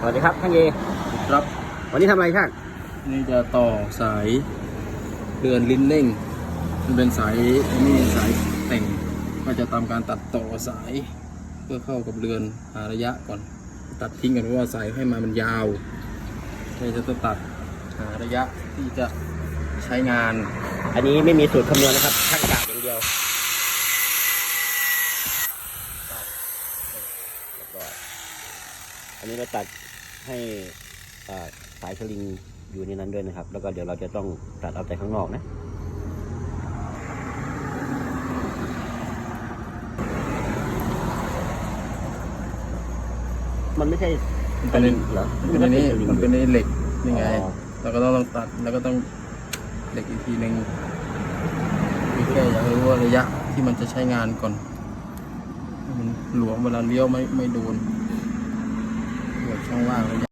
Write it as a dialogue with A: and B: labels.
A: สวัสดีครับช่างเย
B: ครับ
A: วันนี้ทำอะไรช่าง
B: นี่จะต่อสายเดือนลิ้นเร่งมันเป็นสายอันนี้สายแต่งก็จะทำการตัดต่อสาย เพื่อเข้ากับเรือนหาระยะก่อน ตัดทิ้งกันเพราะว่าสายให้มามันยาวเลยจะต้องตัดหาระยะที่จะใช้งาน
A: อันนี้ไม่มีสูตรคำนวณนะครับช่างกาดอย่างเดียวแล้ว อันนี้เราตัดให้อ่าสายสลิงอยู่ในนั้นด้วยนะครับ แล้วก็เดี๋ยวเราจะต้องตัดเอาแต่ข้างนอกนะมันไม่ใช่
B: มันเป็น
A: เหรอ
B: มันเป็นนี่
A: สลิง
B: มันเป็นนี่เหล็กนี่ไง
A: อ๋อ
B: แล้วก็ต้องต้องตัดแล้วก็ต้องเหล็กอีกทีหนึ่งมีแค่อยากรู้ว่าระยะที่มันจะใช้งานก่อนให้มันหลวมเวลาเลี้ยวไม่ไม่โดน หั